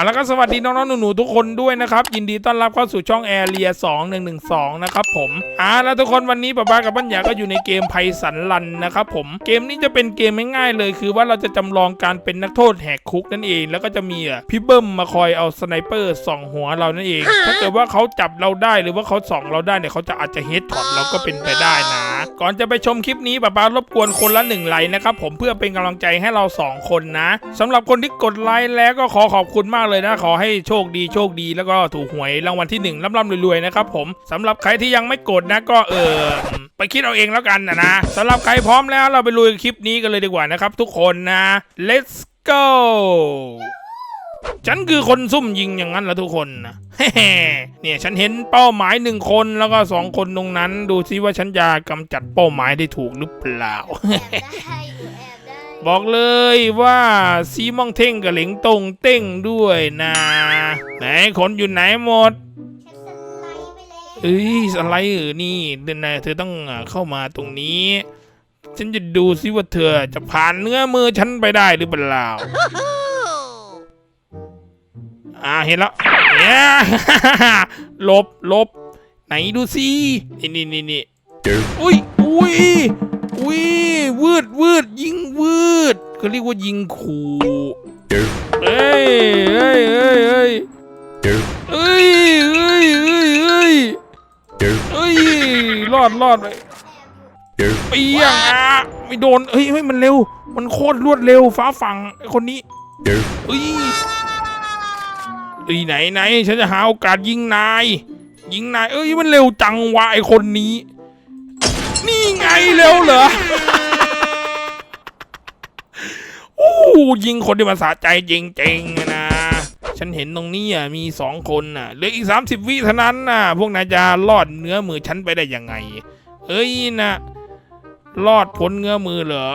เอาละก็สวัสดีน้องๆหนูๆทุกคนด้วยนะครับ ยินดีต้อนรับเข้าสู่ช่องแอร์เรีย2112 นะครับผมอ่าแล้วทุกคนวันนี้ป้าป้ากับปัญญาก็อยู่ในเกมไพสันลันนะครับผมเกมนี้จะเป็นเกมง่ายๆเลย คือว่าเราจะจำลองการเป็นนักโทษแหกคุกนั่นเอง แล้วก็จะมีอะพี่เบิ้มมาคอยเอาสไนเปอร์ส่องหัวเรานั่นเอง ถ้าเกิดว่าเขาจับเราได้หรือว่าเขาส่องเราได้เนี่ยเขาจะอาจจะเฮดช็อตเราก็เป็นไปได้นะ ก่อนจะไปชมคลิปนี้ป้าป้ารบกวนคนละหนึ่งไลค์นะครับผมเพื่อเป็นกำลังใจให้เราสองคนนะสำหรับคนที่กดไลค์แล้วก็ขอขอบคุณมากเลยนะ ขอให้โชคดีโชคดีแล้วก็ถูกหวยรางวัลที่หนึ่งร่ำๆรวยๆนะครับผมสำหรับใครที่ยังไม่กดนะก็เออไปคิดเอาเองแล้วกันนะนะสำหรับใครพร้อมแล้วเราไปลุยคลิปนี้กันเลยดีกว่านะครับทุกคนนะ let's go ฉันคือคนซุ่มยิงอย่างนั้นละทุกคนนะเนี่ยฉันเห็นเป้าหมายหนึ่งคนแล้วก็สองคนตรงนั้น ดูซิว่าฉันจะกำจัดเป้าหมายได้ถูกหรือเปล่า บอกเลยว่าซีมองเท่งกับเหลงตงเต้งด้วยนะ ไหนคนอยู่ไหนหมดฉันสไลด์เอ้ยอะไรเออนี่เดินนะเธอต้องเข้ามาตรงนี้ ฉันจะดูซิว่าเธอจะผ่านเนื้อมือฉันไปได้หรือเปล่าอ่าเห็นแล้วเนี่ยลบลบไหนดูสินี่นี่นี่นี่อุ้ยอุ้ย อุ้ยวืดวืดยิงวืดเขาเรียกว่ายิงขู่เอ้ยเอ้ยเอ้ยเอ้ยเอ้ยเอ้ยเอ้ยเอ้ยเอ้ยรอดรอดไปเปียงอะไม่โดนเฮ้ยเฮ้ยมันเร็ว มันโคตรรวดเร็วฟ้าฝั่งไอ้คนนี้เอ้ยเอ้ไหนไหนฉันจะหาโอกาสยิงนาย ยิงนาย เอ้ยมันเร็วจังวะไอคนนี้ นี่ไงเร็วเหรอโอ้ยิงคนที่มาสะใจจริงๆนะ ฉันเห็นตรงนี้อะมีสองคนน่ะเหลืออีกสามสิบวิเท่านั้นน่ะ พวกนายจะรอดเนื้อมือฉันไปได้ยังไง เอ้ยนะรอดพ้นเงื้อมือเหรอ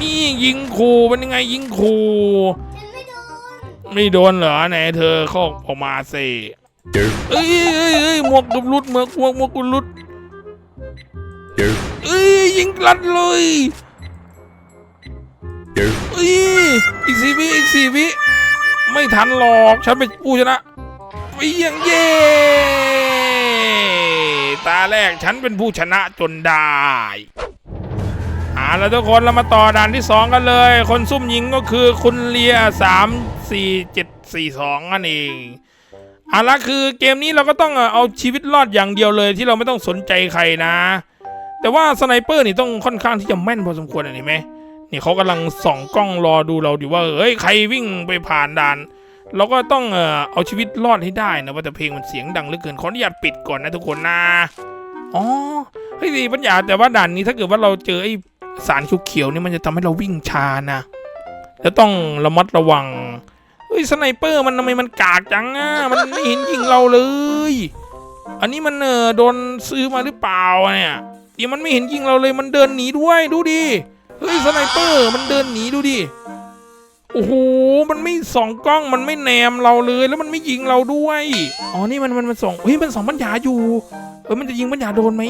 นี่ยิงขู่เป็นยังไงยิงขู่ไม่โดนไม่โดนเหรอไหนเธอเข้าออกมาสิเอ้ยเอ้ยเอ้ยหมวกกุลุดหมวกหมวกหมวกกุลุด เอ้ยยิงกลัดเลยเอ้ยอีกสี่วิอีกสี่วิไม่ทันหรอกฉันเป็นผู้ชนะไปยังเย่ตาแรกฉันเป็นผู้ชนะจนได้เอาแล้วทุกคนเรามาต่อด่านที่สองกันเลย คนซุ่มยิงก็คือคุณเลียสามสี่เจ็ดสี่สองนั่นเองเอาละคือเกมนี้เราก็ต้องเอาชีวิตรอดอย่างเดียวเลยที่เราไม่ต้องสนใจใครนะ แต่ว่าสไนเปอร์นี่ต้องค่อนข้างที่จะแม่นพอสมควรอะเห็นไหมนี่เขากำลังส่องกล้องรอดูเราดิว่าเอ้ยใครวิ่งไปผ่านด่าน เราก็ต้องเอ่อเอาชีวิตรอดให้ได้นะว่าแต่เพลงมันเสียงดังเหลือเกินขออนุญาตปิดก่อนนะทุกคนนะอ๋อเฮ้ยดีปัญญาแต่ว่าด่านนี้ถ้าเกิดว่าเราเจอไอ้สารเขียวๆนี่มันจะทำให้เราวิ่งช้านะแล้วต้องระมัดระวังเฮ้ยสไนเปอร์มันทำไมมันกากจังอะมันไม่เห็นยิงเราเลย อันนี้มันเออโดนซื้อมาหรือเปล่าเนี่ย เดีมันไม่เห็นยิงเราเลยมันเดินหนีด้วยดูดิเฮ้ยสไนเปอร์มันเดินหนีดูดิโอ้โห มันไม่ส่องกล้อง มันไม่แนมเราเลย แล้วมันไม่ยิงเราด้วย อ๋อ นี่มันมันมันส่องเฮ้ย มันส่องปัญญาอยู่ เออ มันจะยิงปัญญาโดนไหม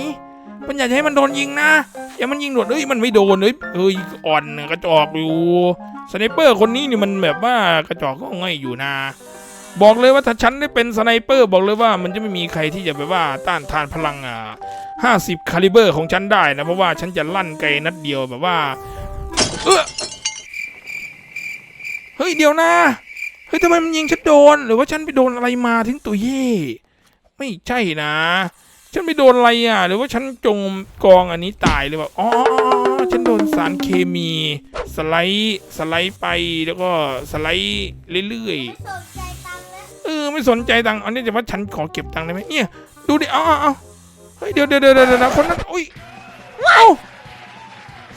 ปัญญาจะให้มันโดนยิงนะ อย่ามันยิงโดนเอ้ย มันไม่โดนเอ้ยเอ้ย อ่อนกระจอกอยู่ สไนเปอร์คนนี้นี่มันแบบว่ากระจอกก็ง่ายอยู่นะ บอกเลยว่าถ้าฉันได้เป็นสไนเปอร์บอกเลยว่ามันจะไม่มีใครที่จะแบบว่าต้านทานพลังอะห้าสิบคาลิเบอร์ของฉันได้นะ เพราะว่าฉันจะลั่นไกลนัดเดียวแบบว่าเออเฮ้ยเดี๋ยวนะเฮ้ยทำไมมันยิงฉันโดน หรือว่าฉันไปโดนอะไรมาถึงตัวเย่ไม่ใช่นะ ฉันไปโดนอะไรอะ หรือว่าฉันจงกองอันนี้ตายหรือเปล่าอ๋อฉันโดนสารเคมี สไลด์สไลด์ไปแล้วก็สไลด์เรื่อยๆ ไม่สนใจตังค์อันนี้แต่ว่าฉันขอเก็บตังค์ได้ไหมเนี่ยดูดิเอาเอาเอาเฮ้ยเดี๋ยวเดี๋ยวเดี๋ยวเดี๋ยวนะคนนั้นอุ้ยเอ้า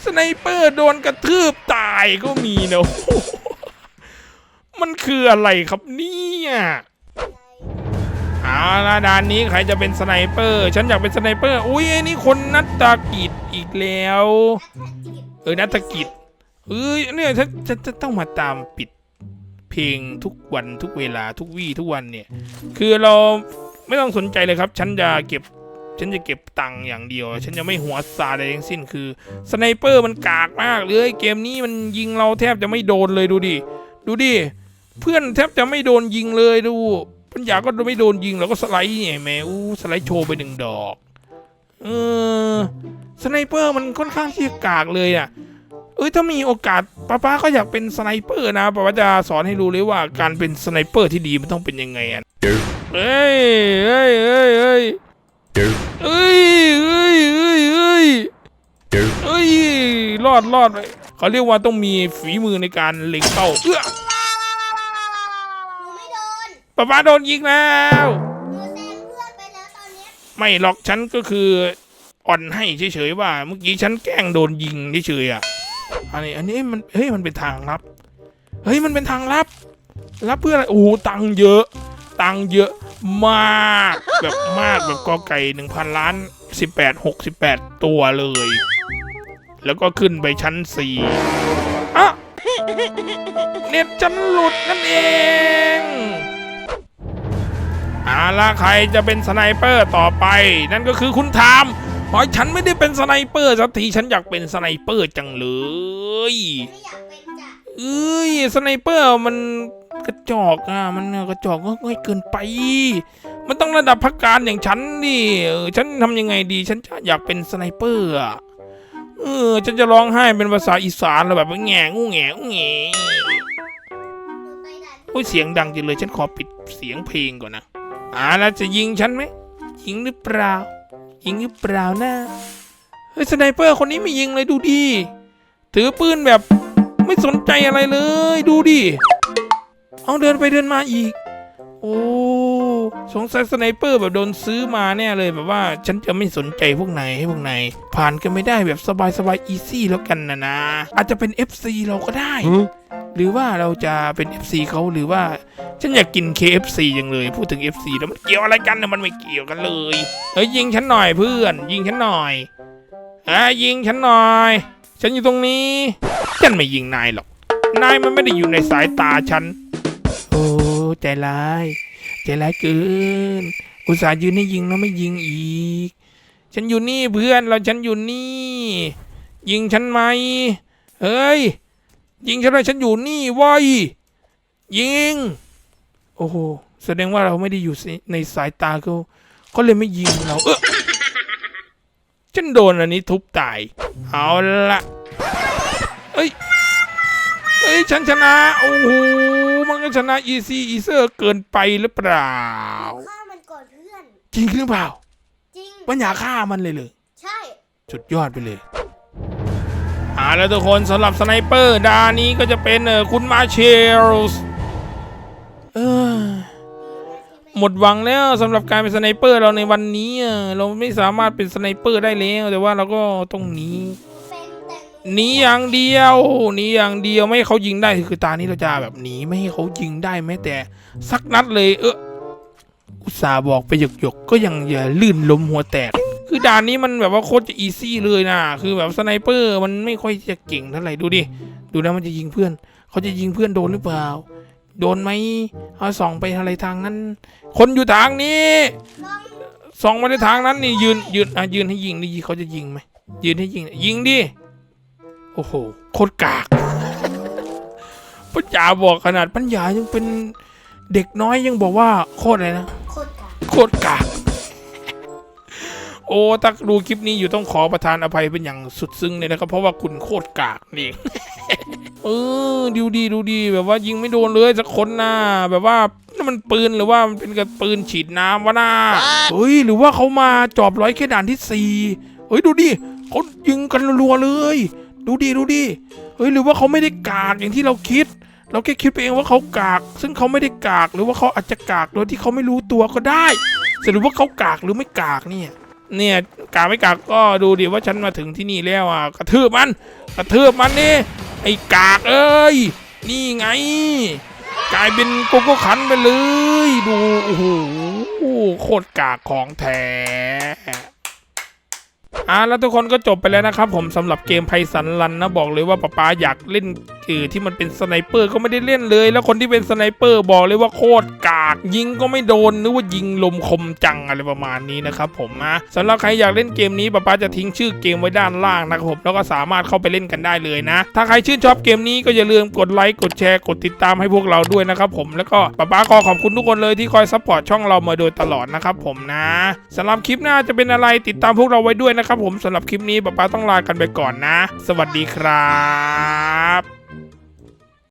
สไนเปอร์โดนกระทืบตายก็มีเนอะมันคืออะไรครับเนี่ยเอาละด่านนี้ใครจะเป็นสไนเปอร์ ฉันอยากเป็นสไนเปอร์ อุ้ยไอ้นี่คนนัตตากิจอีกแล้ว เออนัตกิจเอ้ยเนี่ยฉันฉันจะต้องมาตามปิด เพลงทุกวันทุกเวลาทุกวี่ทุกวันเนี่ย คือเราไม่ต้องสนใจเลยครับ ฉันจะเก็บ ฉันจะเก็บตังค์อย่างเดียว ฉันจะไม่หัวซาใดทั้งสิ้น คือสไนเปอร์มันกากมากเลยเกมนี้มันยิงเราแทบจะไม่โดนเลยดูดิ ดูดิ เพื่อนแทบจะไม่โดนยิงเลยดู ปัญญาก็ไม่โดนยิงแล้วก็สไลด์เนี่ยแมอู้สไลด์โชว์ไปหนึ่งดอก เออสไนเปอร์มันค่อนข้างที่จะกากเลยอะ เอ้ยถ้ามีโอกาสป้าป้าก็อยากเป็นสไนเปอร์นะป้าป้าจะสอนให้รู้เลยว่าการเป็นสไนเปอร์ที่ดีมันต้องเป็นยังไงอะเอ้ยเอ้ยเอ้ยเอ้ยเอ้ยเอ้ยเอ้ยเอ้ยเอ้ยรอดรอดไปเขาเรียกว่าต้องมีฝีมือในการเล็งเป้าเอื้อป้าป้าโดนยิงแล้วไปแล้วตอนเนี้ยไม่หรอกฉันก็คืออ่อนให้เฉยๆว่า เมื่อกี้ฉันแกล้งโดนยิงเฉยๆอะ อันนี้อันนี้มันเฮ้ยมันเป็นทางลับ เฮ้ยมันเป็นทางลับรับเพื่ออะไร โอ้ตังเยอะ ตังเยอะมากแบบมากแบบกอไก่หนึ่งพันล้านสิบแปดหกสิบแปดตัวเลย แล้วก็ขึ้นไปชั้นสี่อะเน็ตฉันหลุดนั่นเองอาละใครจะเป็นสไนเปอร์ต่อไป นั่นก็คือคุณทาม เพราะฉันไม่ได้เป็นสไนเปอร์สักทีฉันอยากเป็นสไนเปอร์จังเลยไม่อยากเป็นจ้ะเอ้ยสไนเปอร์มันกระจอกอะมันกระจอกง่ายเกินไป มันต้องระดับพักการอย่างฉันดิเออฉันทำยังไงดีฉันจะอยากเป็นสไนเปอร์อะเออฉันจะร้องไห้เป็นภาษาอีสานแล้วแบบแง่งูแง่งูแง่หนูไปด่านโอ้ยเสียงดังจังเลย ฉันขอปิดเสียงเพลงก่อนนะอ่าแล้วจะยิงฉันไหมยิงหรือเปล่า ยิงหรือเปล่านะเฮ้ยสไนเปอร์คนนี้ไม่ยิงเลยดูดิถือปืนแบบไม่สนใจอะไรเลยดูดิ เอาเดินไปเดินมาอีก โอ้สงสัยสไนเปอร์แบบโดนซื้อมาแน่เลยแบบว่า ฉันจะไม่สนใจพวกไหนให้พวกไหน ผ่านกันไม่ได้แบบสบายสบายอีซี่แล้วกันนะนะ อาจจะเป็น FC เราก็ได้ หรือว่าเราจะเป็น FC เขาหรือว่า ฉันอยากกิน KFC ยังเลย พูดถึง FC แล้วมันเกี่ยวอะไรกันเนี่ยมันไม่เกี่ยวกันเลยเฮ้ยยิงฉันหน่อยเพื่อน ยิงฉันหน่อยอะยิงฉันหน่อย ฉันอยู่ตรงนี้ ฉันไม่ยิงนายหรอก นายมันไม่ได้อยู่ในสายตาฉัน โอ้ใจร้าย ใจร้ายเกิน อุตส่าห์ยืนให้ยิงแล้วไม่ยิงอีก ฉันอยู่นี่เพื่อนเราฉันอยู่นี่ ยิงฉันไหมเฮ้ย ยิงฉันเลยฉันอยู่นี่เว้ยยิง โอ้โหแสดงว่าเราไม่ได้อยู่ในสายตาเขาเขาเลยไม่ยิงเรา เออฉันโดนอันนี้ทุบตาย เอาละเอ้ยเอ้ยฉันชนะ โอ้โหมันก็ชนะอีซีอีเซอร์เกินไปหรือเปล่าฆ่ามันก่อนเพื่อน จริงหรือเปล่า จริง ปัญญาฆ่ามันเลยเลย ใช่ สุดยอดไปเลย อ่าแล้วทุกคนสำหรับสไนเปอร์ดานี้ก็จะเป็นเออคุณมาเชลส์เออหมดหวังแล้วสำหรับการเป็นสไนเปอร์เราในวันนี้อะเราไม่สามารถเป็นสไนเปอร์ได้แล้วแต่ว่าเราก็ต้องหนีหนีอย่างเดียวหนีอย่างเดียวไม่ให้เขายิงได้คือตานี้เราจะแบบหนีไม่ให้เขายิงได้แม้แต่สักนัดเลย เอออุตส่าห์บอกไปหยกหยกๆก็ยังอย่าลื่นล้มหัวแตก คือด่านนี้มันแบบว่าโคตรจะอีซี่เลยนะ คือแบบสไนเปอร์มันไม่ค่อยจะเก่งเท่าไหร่ดูดิ ดูนะมันจะยิงเพื่อน เขาจะยิงเพื่อนโดนหรือเปล่า โดนไหมเอาส่องไปอะไรทางนั้น คนอยู่ทางนี้ลองส่องมาในทางนั้นนี่ยืนยืนอะยืนให้ยิงดิเขาจะยิงไหมยืนให้ยิง ยิงดิ โอ้โหโคตรกากปัญญาบอกขนาดปัญญายังเป็นเด็กน้อยยังบอกว่าโคตรอะไรนะ โคตรกาโคตรกาก โอ้ถ้าดูคลิปนี้อยู่ต้องขอประทานอภัยเป็นอย่างสุดซึ้งเลยนะครับ เพราะว่าคุณโคตรกากนี่เออดูดีดูดีแบบว่ายิงไม่โดนเลยสักคนนะแบบว่านั่นมันปืนหรือว่ามันเป็นกระปืนฉีดน้ำวะน่าเฮ้ยหรือว่าเขามาจอบร้อยแค่ด่านที่สี่เฮ้ยดูดิเขายิงกันรัวๆเลย ดูดิดูดิเฮ้ยหรือว่าเขาไม่ได้กากอย่างที่เราคิด เราแค่คิดไปเองว่าเขากาก ซึ่งเขาไม่ได้กากหรือว่าเขาอาจจะกากโดยที่เขาไม่รู้ตัวก็ได้สรุปว่าเขากากหรือไม่กากเนี่ย เนี่ยกาไม่กากก็ดูดิว่าฉันมาถึงที่นี่แล้วอะกระทืบมัน กระทืบมันนี่ไอ้กากเอ้ยนี่ไง กลายเป็นโกโก้ขันไปเลย ดูโอ้โหโคตรกากของแท้อ่าแล้วทุกคนก็จบไปแล้วนะครับผมสำหรับเกมไพสันรันนะบอกเลยว่าป๊าป๊าอยากเล่น ออที่มันเป็นสไนเปอร์ก็ไม่ได้เล่นเลย แล้วคนที่เป็นสไนเปอร์บอกเลยว่าโคตรกาก ยิงก็ไม่โดนนึกว่ายิงลมคมจังอะไรประมาณนี้นะครับผมนะสำหรับใครอยากเล่นเกมนี้ป๊าป๊าจะทิ้งชื่อเกมไว้ด้านล่างนะครับผมแล้วก็สามารถเข้าไปเล่นกันได้เลยนะ ถ้าใครชื่นชอบเกมนี้ก็อย่าลืมกดไลค์กดแชร์กดติดตามให้พวกเราด้วยนะครับผมแล้วก็ป๊าป๊าขอขอบคุณทุกคนเลยที่คอยซัพพอร์ตช่องเรามาโดยตลอดนะครับผมนะสำหรับคลิปหน้าจะเป็นอะไรติดตามพวกเราไว้ด้วยนะครับผมสำหรับคลิปนี้ป๊าป๊าต้องลากันไปก่อนนะ สวัสดีครับ